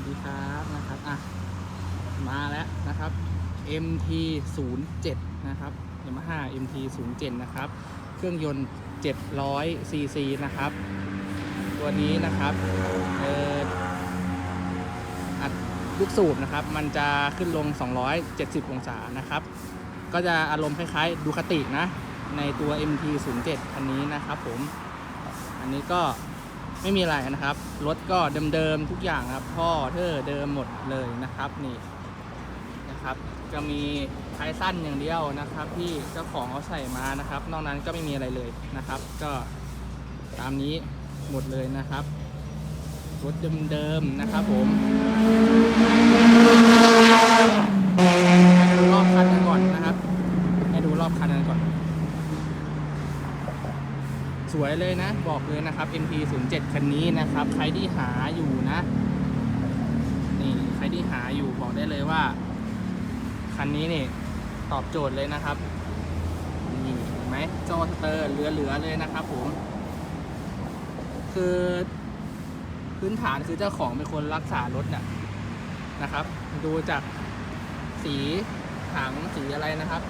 วัสดีครับนะครับอะมาแล้วนะครับ MT 0 7นะครับ Yamaha MT 0 7นะครับ เครื่องยนต์ 700 cc นะครับ ตัวนี้นะครับเอ่ออัดลูกสูบนะครับ มันจะขึ้นลง 270 องศานะครับ ก็จะอารมณ์คล้ายๆดูคตินะ ในตัว MT 0 7คันนี้นะครับผม อันนี้ก็ ไม่มีอะไรนะครับ รถก็เดิมๆทุกอย่างครับท่อเทอเดิมหมดเลยนะครับนี่นะครับ จะมีท้ายสั้นอย่างเดียวนะครับ ที่เจ้าของเขาใส่มานะครับ นอกนั้นก็ไม่มีอะไรเลยนะครับ ก็ตามนี้หมดเลยนะครับรถเดิมๆนะครับผมให้ดูรอบคันกันก่อนนะครับ ให้ดูรอบคันกันก่อน สวยเลยนะ บอกเลยนะครับ MP 0 7 คันนี้นะครับ ใครที่หาอยู่นะ นี่ใครที่หาอยู่บอกได้เลยว่า คันนี้นี่ตอบโจทย์เลยนะครับ นี่เห็นไหมโจสเตอร์เหลือๆเลยนะครับผม คือพื้นฐานคือเจ้าของเป็นคนรักษารถเนี่ยนะครับ ดูจากสีถังสีอะไรนะครับ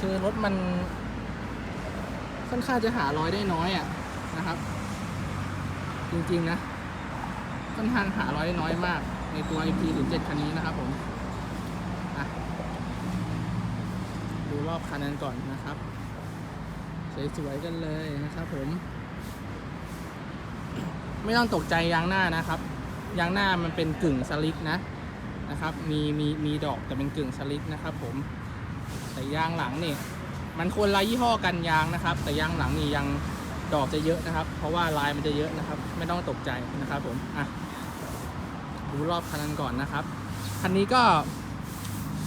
คือรถมัน ค่อนข้างจะหารอยได้น้อยอะนะครับ จริงๆนะค่อนข้างหารอยได้น้อยมาก ในตัว MP 0 7 คันนี้นะครับผมดูรอบคันนั้นก่อนนะครับ สวยๆกันเลยนะครับผม ไม่ต้องตกใจยางหน้านะครับยางหน้ามันเป็นกึ่งสลิกนะนะครับ มีมีมีดอกแต่เป็นกึ่งสลิกนะครับ ผมแต่ยางหลังนี่ มันคนละยี่ห้อกันยางนะครับ แต่ยางหลังนี่ยังดอกจะเยอะนะครับ เพราะว่าลายมันจะเยอะนะครับ ไม่ต้องตกใจนะครับผมอะดูรอบคันนั้นก่อนนะครับคันนี้ก็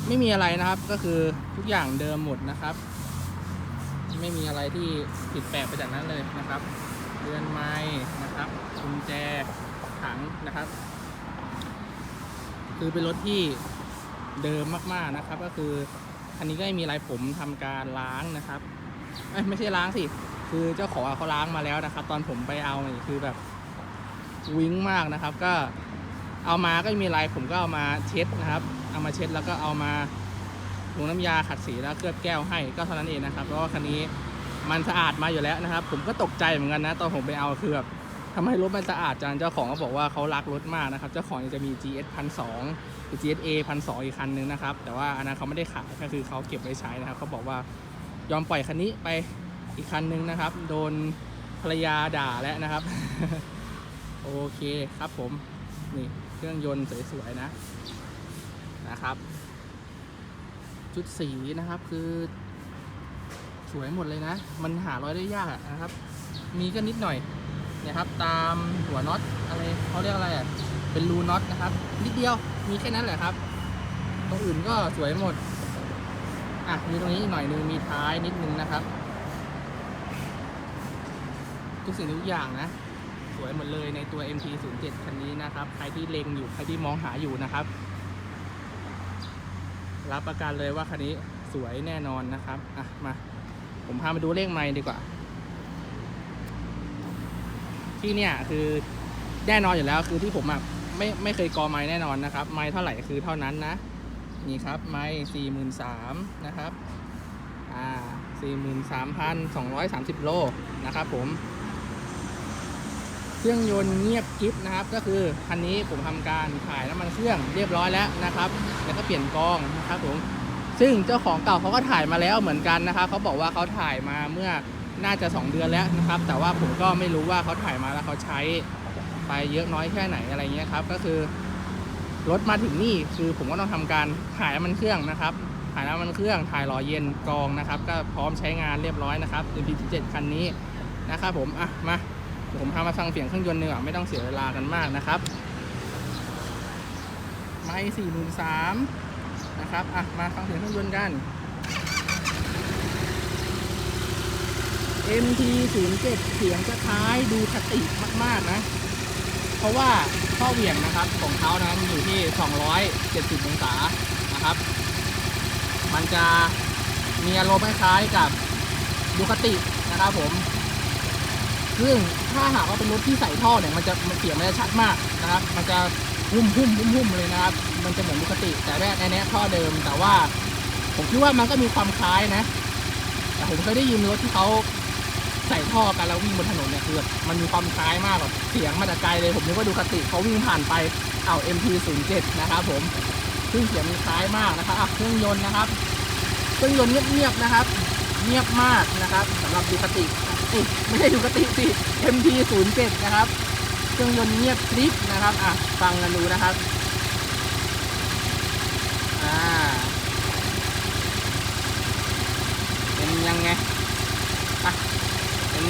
ไม่มีอะไรนะครับก็คือทุกอย่างเดิมหมดนะครับ ไม่มีอะไรที่ผิดแปลกไปจากนั้นเลยนะครับเรือนไม้นะครับกุญแจถังนะครับ คือเป็นรถที่เดิมมากๆนะครับ ก็คือ อันนี้ก็ไม่มีอะไรผมทำการล้างนะครับไม่ใช่ล้างสิ คือเจ้าของเขาล้างมาแล้วนะครับ ตอนผมไปเอาเนี่ยคือแบบวิ้งมากนะครับ ก็เอามาก็ไม่มีอะไรผมก็เอามาเช็ดนะครับ เอามาเช็ดแล้วก็เอามาลงน้ำยาขัดสีแล้วเคลือบแก้วให้ก็เท่านั้นเองนะครับเพราะว่าคันนี้มันสะอาดมาอยู่แล้วนะครับ ผมก็ตกใจเหมือนกันนะ ตอนผมไปเอาคือแบบ ทำไมรถมันสะอาดจังเจ้าของก็บอกว่าเขารักรถมากนะครับ เจ้าของจะมี GS พันสอ GSA พันสอีกคันนึงนะครับ แต่ว่าอันนั้นเขาไม่ได้ขายก็คือเขาเก็บไว้ใช้นะครับเขาบอกว่ายอมปล่อยคันนี้ไปอีกคันนึงนะครับ โดนภรรยาด่าแล้วนะครับ โอเคครับผมนี่เครื่องยนต์สวยๆนะนะครับ ชุดสีนะครับคือสวยหมดเลยนะ มันหารอยได้ยากนะครับ มีก็นิดหน่อย นะครับ ตามหัวน็อตอะไรเขาเรียกอะไรอะเป็นรูน็อตนะครับ นิดเดียวมีแค่นั้นแหละครับ ตรงอื่นก็สวยหมดอะมีตรงนี้อีกหน่อยนึงมีท้ายนิดนึงนะครับ ทุกสิ่งทุกอย่างนะ สวยหมดเลยในตัว MT 0 7 คันนี้นะครับ ใครที่เล็งอยู่ใครที่มองหาอยู่นะครับ รับประกันเลยว่าคันนี้สวยแน่นอนนะครับอะมา ผมพามาดูเลขไม้ดีกว่า ที่เนี่ยคือแน่นอนอยู่แล้วคือที่ผมอะไม่ไม่เคยกอไม้แน่นอนนะครับ ไม้เท่าไหร่คือเท่านั้นนะนี่ครับไม้สี่หมื่นสามนะครับอ่าสี่หมื่นสามพันสองร้อยสามสิบโลนะครับผม เครื่องยนต์เงียบกิฟนะครับ ก็คือคันนี้ผมทำการถ่ายน้ำมันเครื่องเรียบร้อยแล้วนะครับ แล้วก็เปลี่ยนกองนะครับผมซึ่งเจ้าของเก่าเขาก็ถ่ายมาแล้วเหมือนกันนะครับเขาบอกว่าเขาถ่ายมาเมื่อ น่าจะ 2 เดือนแล้วนะครับ แต่ว่าผมก็ไม่รู้ว่าเขาถ่ายมาแล้วเขาใช้ไปเยอะน้อยแค่ไหนอะไรเงี้ยครับ ก็คือรถมาถึงนี่คือผมก็ต้องทำการถ่ายน้ำมันเครื่องนะครับถ่ายน้ำมันเครื่องถ่ายหล่อเย็นกองนะครับ ก็พร้อมใช้งานเรียบร้อยนะครับ MP7 คันนี้นะครับผมอะมาผมพามาฟังเสียงเครื่องยนต์ดีกว่าไม่ต้องเสียเวลากันมากนะครับไม่สี่หมื่นสามนะครับอะมาฟังเสียงเครื่องยนต์กัน MT 0 7 เสียงจะคล้ายดูคติมากๆนะ เพราะว่าข้อเหวี่ยงนะครับของเขานั้นอยู่ที่ 270 องศานะครับ มันจะมีอารมณ์คล้ายกับดูคตินะครับผมซึ่งถ้าหากว่าเป็นรถที่ใส่ท่อเนี่ยมันจะมันเสียงมันจะชัดมากนะครับ มันจะหุ้มหุ้มหุ้มหุ้มเลยนะครับ มันจะเหมือนปกติ แต่แรกในนี้ท่อเดิมแต่ว่า ผมคิดว่ามันก็มีความคล้ายนะ แต่ผมเคยได้ยินรถที่เขา ใส่ท่อกันแล้ววิ่งบนถนนเนี่ยคือมันมีความคล้ายมากแบบเสียงมาแต่ไกลเลยผมนึกว่าดูคติเขาวิ่งผ่านไปเอา MT07 นะครับผมซึ่งเสียงมันคล้ายมากนะครับอะเครื่องยนต์นะครับเครื่องยนต์เงียบๆนะครับ เงียบมากนะครับสำหรับดูคติอ้ยไม่ใช่ดูคติสิ MT07 นะครับเครื่องยนต์เงียบกริบนะครับอะฟังกันดูนะครับอ่าเป็นยังไงอะ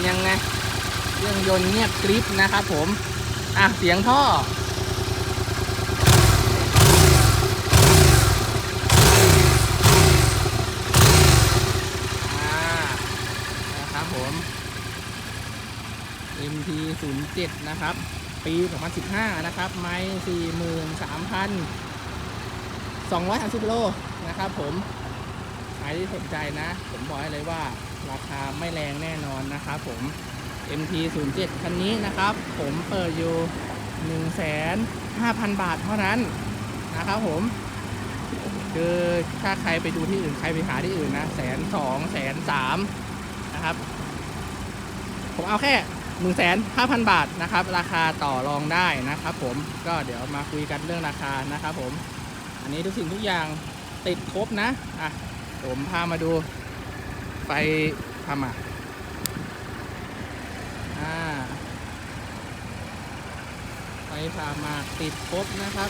ยังไงเครื่องยนต์เงียบกริบนะครับผม อะ เสียงท่อ อ่า นะครับผม MT 0 7 นะครับ ปี 2015 นะครับ ไม้43,230 โล นะครับผม ใครที่สนใจนะ ผมบอกให้เลยว่า ราคาไม่แรงแน่นอนนะครับผม MT 0 7 คันนี้นะครับ ผมเปิดอยู่ 150,000 บาทเท่านั้นนะครับผมคือถ้าใครไปดูที่อื่นใครไปหาที่อื่นนะแสนสองแสนสามนะครับ ผมเอาแค่หนึ่งแสนห้าพันบาทนะครับ ราคาต่อรองได้นะครับ ผมก็เดี๋ยวมาคุยกันเรื่องราคานะครับ ผม อันนี้ทุกสิ่งทุกอย่างติดครบนะอะผมพามาดู ไฟทำอะอ่าไฟพามาติดครบนะครับ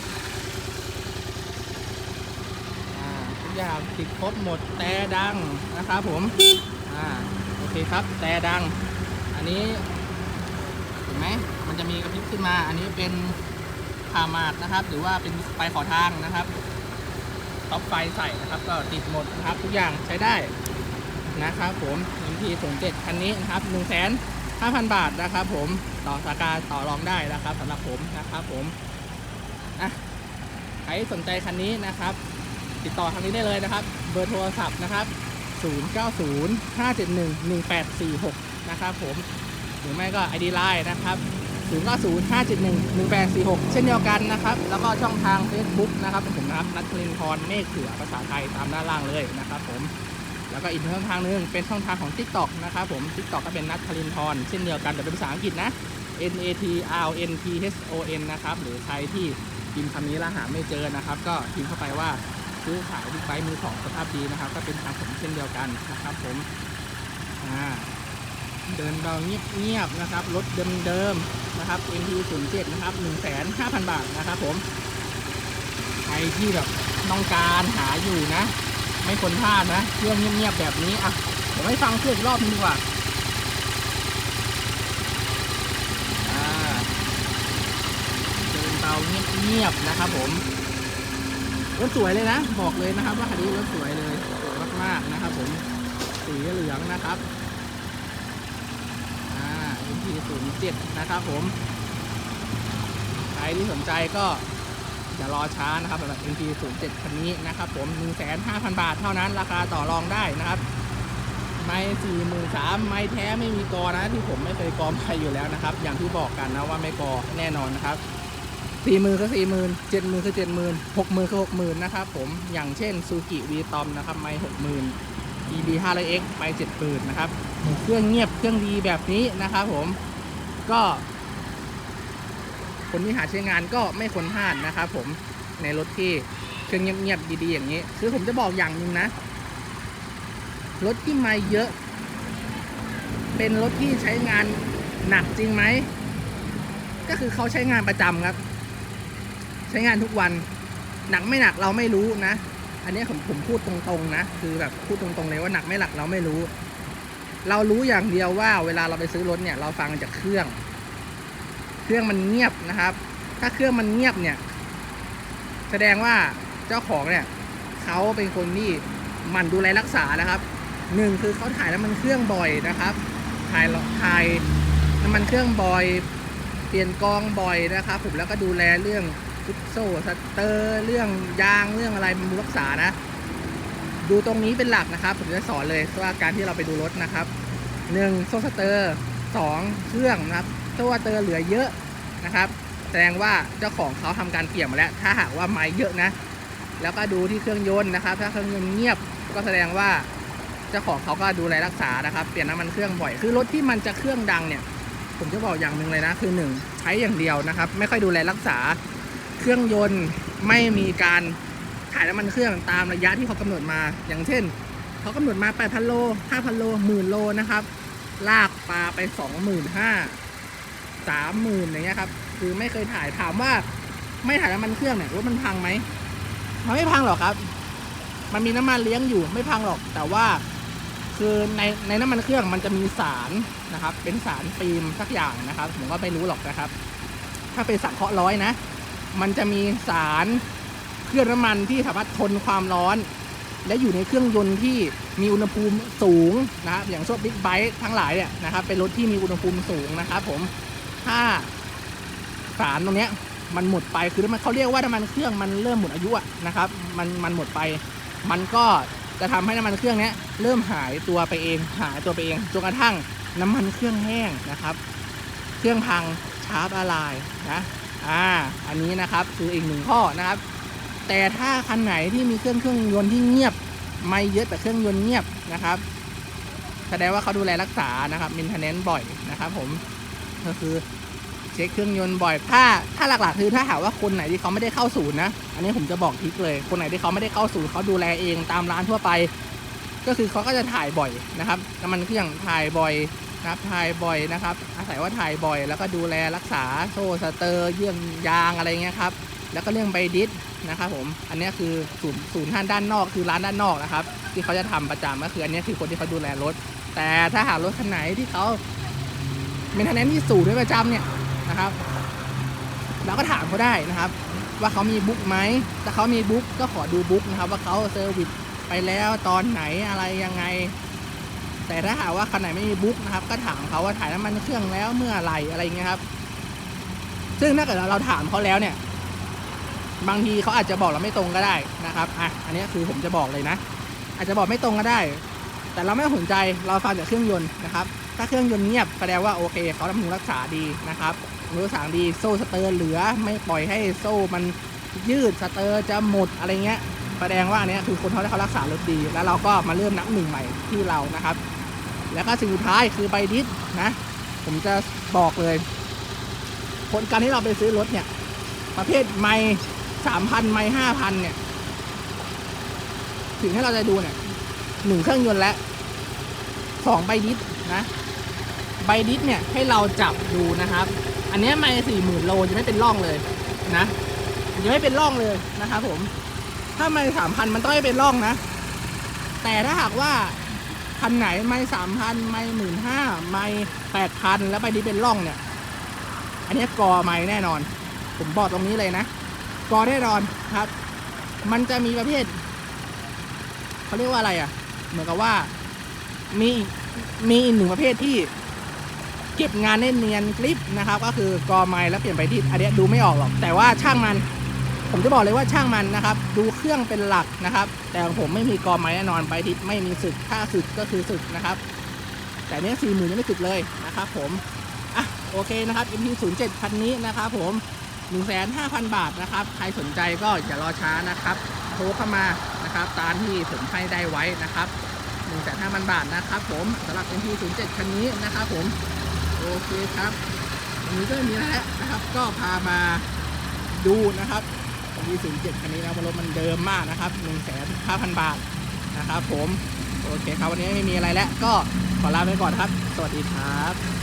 อ่าทุกอย่างติดครบหมดแต่ดังนะครับผมอ่าโอเคครับแต่ดัง อันนี้เห็นไหมมันจะมีกระพริบขึ้นมา อันนี้เป็นพามาดนะครับ หรือว่าเป็นไฟขอทางนะครับท็อปไฟใส่นะครับ ก็ติดหมดนะครับ ทุกอย่างใช้ได้ นะครับผม MT 0 7 คันนี้นะครับ1 5 0 0 0 บาทนะครับผมต่อสากาต่อรองได้นะครับสำหรับผมนะครับผมอะใครสนใจคันนี้นะครับ ติดต่อทางนี้ได้เลยนะครับ เบอร์โทรศัพท์นะครับ 090 571 1846 นะครับผมหรือไม่ก็ ID Line นะครับ090 571 1846 เช่นเดียวกันนะครับ แล้วก็ช่องทาง Facebook นะครับผมนะครับนัทลินทรเมฆเขือภาษาไทยตามด้านล่างเลยนะครับผม แล้วก็อีกช่องทางหนึ่งเป็นช่องทางของ TikTok นะครับผม TikTok ก็เป็นนัทลินทรเช่นเดียวกันแต่เป็นภาษาอังกฤษนะ N A T R N T H O N นะครับ หรือใครที่พิมพ์คำนี้แล้วหาไม่เจอนะครับ ก็พิมพ์เข้าไปว่าซื้อขายบิ๊กไบค์มือสองสภาพดีนะครับ ก็เป็นทางผมเช่นเดียวกันนะครับผมอ่าเดินเบาเงียบๆนะครับรถเดิมๆนะครับ MT 0 7นะครับ1,500 0 บาทนะครับผมใครที่แบบต้องการหาอยู่นะ ไม่ควรพลาดนะเครื่องเงียบๆแบบนี้อะเดี๋ยวให้ฟังเครื่องอีกรอบนึงดีกว่าอ่าเดินเบาเงียบๆนะครับผมรถสวยเลยนะ บอกเลยนะครับ ว่าคันนี้รถสวยเลยสวยมากๆนะครับ ผมสีเหลืองนะครับอ่า MP 0 7 นะครับผมใครที่สนใจก็ อย่ารอช้านะครับสำหรับ MP 0 7 คันนี้นะครับผม 1,500 0 บาทเท่านั้นราคาต่อรองได้นะครับ ไม่สี่หมื่นสามไม่แท้ไม่มีกอนะที่ผมไม่เคยกอใครอยู่แล้วนะครับ อย่างที่บอกกันนะว่าไม่กอแน่นอนนะครับสี่หมื่นก็สี่หมื่นเจ็ดหมื่นคือเจ็ดหมื่นหกหมื่นคือหกหมื่นนะครับผมอย่างเช่นซูกิวีตอมนะครับไม่หกหมื่น EB 5 0 0 X ไปเจ็ดหมื่นนะครับเครื่องเงียบเครื่องดีแบบนี้นะครับผมก็ คนที่หาใช้งานก็ไม่ควรพลาดนะครับผมในรถที่เครื่องเงียบๆดีๆอย่างนี้ คือผมจะบอกอย่างหนึ่งนะ รถที่ไม่เยอะ เป็นรถที่ใช้งานหนักจริงไหม ก็คือเขาใช้งานประจำครับ ใช้งานทุกวัน หนักไม่หนักเราไม่รู้นะ อันนี้ผมผมพูดตรงๆนะ คือแบบพูดตรงๆเลยว่าหนักไม่หนักเราไม่รู้ เรารู้อย่างเดียวว่า เวลาเราไปซื้อรถเนี่ย เราฟังจากเครื่อง เครื่องมันเงียบนะครับ ถ้าเครื่องมันเงียบเนี่ย แสดงว่าเจ้าของเนี่ยเขาเป็นคนที่หมั่นดูแลรักษานะครับหนึ่งคือเขาถ่ายน้ำมันเครื่องบ่อยนะครับ ถ่ายถ่ายน้ำมันเครื่องบ่อย เปลี่ยนกองบ่อยนะครับ ผมแล้วก็ดูแลเรื่องฟุตโซ่สเตอร์เรื่องยางเรื่องอะไรบำรุงรักษานะ ดูตรงนี้เป็นหลักนะครับ ผมจะสอนเลยว่าการที่เราไปดูรถนะครับหนึ่งโซ่สเตอร์สองเครื่องนะครับ ตัวเตอร์เหลือเยอะนะครับ แสดงว่าเจ้าของเขาทำการเปลี่ยนมาแล้ว ถ้าหากว่าไม้เยอะนะ แล้วก็ดูที่เครื่องยนต์นะครับ ถ้าเครื่องยนต์เงียบก็แสดงว่าเจ้าของเขาก็ดูแลรักษานะครับ เปลี่ยนน้ำมันเครื่องบ่อย คือรถที่มันจะเครื่องดังเนี่ย ผมจะบอกอย่างหนึ่งเลยนะ คือหนึ่งใช้อย่างเดียวนะครับ ไม่ค่อยดูแลรักษา เครื่องยนต์ไม่มีการถ่ายน้ำมันเครื่องตามระยะที่เขากำหนดมา อย่างเช่นเขากำหนดมา8,000โล5,000โลหมื่นโลนะครับ ลากปลาไป 25,000 30,000อย่างเงี้ยครับ คือไม่เคยถ่ายถามว่าไม่ถ่ายน้ำมันเครื่องเนี่ยรถมันพังไหมมันไม่พังหรอกครับ มันมีน้ำมันเลี้ยงอยู่ไม่พังหรอก แต่ว่าคือในในน้ำมันเครื่องมันจะมีสารนะครับ เป็นสารฟิล์มสักอย่างนะครับ ผมก็ไม่รู้หรอกนะครับ ถ้าเป็นสังเคราะห์ร้อยนะ มันจะมีสารเครื่องน้ำมันที่สามารถทนความร้อน และอยู่ในเครื่องยนต์ที่มีอุณหภูมิสูงนะครับ อย่างพวกบิ๊กไบค์ทั้งหลายเนี่ยนะครับ เป็นรถที่มีอุณหภูมิสูงนะครับ ผม ถ้าสารตรงเนี้ย มันหมดไปคือมันเขาเรียกว่าน้ำมันเครื่องมันเริ่มหมดอายุอะนะครับ มันมันหมดไป มันก็จะทำให้น้ำมันเครื่องเนี้ยเริ่มหายตัวไปเองหายตัวไปเองจนกระทั่งน้ำมันเครื่องแห้งนะครับ เครื่องพังชาร์ปอะไลน์นะอ่าอันนี้นะครับคืออีกหนึ่งข้อนะครับ แต่ถ้าคันไหนที่มีเครื่องเครื่องยนต์ที่เงียบ ไม่เยอะแต่เครื่องยนต์เงียบนะครับแสดงว่าเขาดูแลรักษานะครับมินเทนเนนบ่อยนะครับผม ก็คือเช็คเครื่องยนต์บ่อย ถ้าถ้าหลักๆคือถ้าหากว่าคนไหนที่เขาไม่ได้เข้าศูนย์นะ อันนี้ผมจะบอกทิกเลย คนไหนที่เขาไม่ได้เข้าศูนย์เขาดูแลเองตามร้านทั่วไป ก็คือเขาก็จะถ่ายบ่อยนะครับน้ำมันเครื่องถ่ายบ่อยนะครับถ่ายบ่อยนะครับ อาศัยว่าถ่ายบ่อย แล้วก็ดูแลรักษาโซ่สเตอร์เยื่องยางอะไรเงี้ยครับ แล้วก็เรื่องใบดิสนะครับผม อันนี้คือศูนย์ศูนย์ท่านด้านนอกคือร้านด้านนอกนะครับ ที่เขาจะทำประจำก็คืออันนี้คือคนที่เขาดูแลรถ แต่ถ้าหารถคันไหนที่เขา เป็นทนแนนที่สูตรด้วยประจำเนี่ยนะครับ เราก็ถามเขาได้นะครับ ว่าเขามีบุ๊กไหมถ้าเขามีบุ๊กก็ขอดูบุ๊กนะครับ ว่าเขาเซอร์วิสไปแล้วตอนไหนอะไรยังไง แต่ถ้าหากว่าคันไหนไม่มีบุ๊กนะครับ ก็ถามเขาว่าถ่ายน้ำมันเครื่องแล้วเมื่อไหร่อะไรอย่างเงี้ยครับ ซึ่งถ้าเกิดเราถามเขาแล้วเนี่ยบางทีเขาอาจจะบอกเราไม่ตรงก็ได้นะครับ อะ อันนี้คือผมจะบอกเลยนะ อาจจะบอกไม่ตรงก็ได้ แต่เราไม่ต้องสนใจ เราฟังจากเครื่องยนต์นะครับ ถ้าเครื่องยนต์เงียบแสดงว่าโอเคเขาทำนุรักษาดีนะครับรักษาดีโซ่สเตอร์เหลือไม่ปล่อยให้โซ่มันยืดสเตอร์จะหมดอะไรเงี้ยแสดงว่าอันนี้คือคนเขาได้เขารักษารถดี แล้วเราก็มาเริ่มนับหนึ่งใหม่ที่เรานะครับ แล้วก็สิ่งสุดท้ายคือใบดิสนะ ผมจะบอกเลย ผลการที่เราไปซื้อรถเนี่ย ประเภทไม่สามพันไม่ห้าพันเนี่ยสิ่งที่เราจะดูเนี่ยหนึ่งเครื่องยนต์และสองใบดิสนะ ใบดิสเนี่ยให้เราจับดูนะครับ อันนี้ไม่สี่หมื่นโลจะไม่เป็นร่องเลยนะยังไม่เป็นร่องเลยนะครับผม ถ้าไม่สามพันมันต้องให้เป็นร่องนะ แต่ถ้าหากว่าคันไหนไม่สามพันไม่หมื่นห้าไม่แปดพันแล้วใบดิสเป็นร่องเนี่ย อันนี้กอไม่แน่นอน ผมบอกตรงนี้เลยนะกอแน่นอนครับ มันจะมีประเภทเขาเรียกว่าอะไรอะ เหมือนกับว่ามีมีอีกหนึ่งประเภทที่ เก็บงานได้เนียนกริปนะครับ ก็คือกอไม้แล้วเปลี่ยนไปที่อันนี้ดูไม่ออกหรอก แต่ว่าช่างมัน ผมจะบอกเลยว่าช่างมันนะครับ ดูเครื่องเป็นหลักนะครับ แต่ผมไม่มีกอไม้แน่นอนไปทิศไม่มีสึกถ้าสึกก็คือสึกนะครับ แต่เนี้ยสี่หมื่นยังไม่สึกเลยนะครับ ผมอะโอเคนะครับ MP07 คันนี้นะครับ ผม15,000 บาทนะครับ ใครสนใจก็อย่ารอช้านะครับ โทรเข้ามานะครับ ตามที่ผมให้ได้ไว้นะครับ 15,000 บาทนะครับ ผมสำหรับ MP07 คันนี้นะครับ ผม โอเคครับวันนี้ก็มีแล้วนะครับ ก็พามาดูนะครับ MP07 คันนี้นะว่ารถมันเดิมมากนะครับหนึ่งแสนห้าพันบาทนะครับ ผม โอเคครับวันนี้ไม่มีอะไรแล้ว ก็ขอลาไปก่อนครับ สวัสดีครับ